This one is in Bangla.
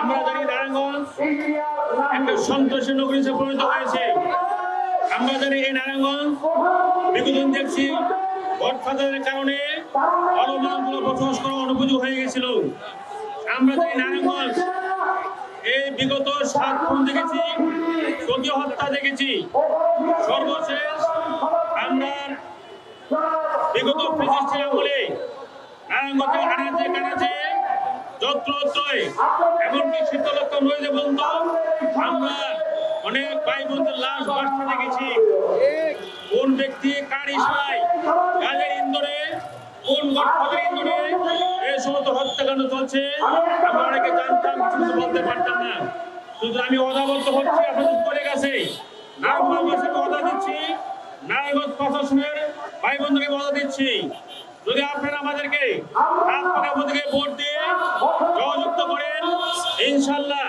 আমরা জানি নারায়ণগঞ্জ একটা সন্ত্রাসী নগরীতে পরিণত হয়েছে। আমরা জানি এই নারায়ণগঞ্জ বিগতদিন দেখছি গডফাদারের কারণে অলমানগুলো বসবাস হয়ে গেছিল। আমরা জানি নারায়ণগঞ্জ এই বিগত সাত দেখেছি সতীয় হত্যা দেখেছি। সর্বশেষ আমরা বিগত ফেসিস্টের আমলে এমনকি আমরা অনেক ভাই বোনদের লাশ দেখেছি। কোন ব্যক্তি, কার কাজের ইন্দোরে, কোন ইন্দোরে এই সমস্ত হত্যাকাণ্ড চলছে, আমরা অনেকে জানতাম, কিছু বলতে পারতাম না। শুধু আমি অদা বলতে হচ্ছি, আপনাদের করে গেছে। অদা দিচ্ছি বন্ধুকে বলে দিচ্ছি যদি আপনারা আমাদেরকে পাকা বন্ধুকে ভোট দিয়ে সহযুক্ত করেন ইনশাল্লাহ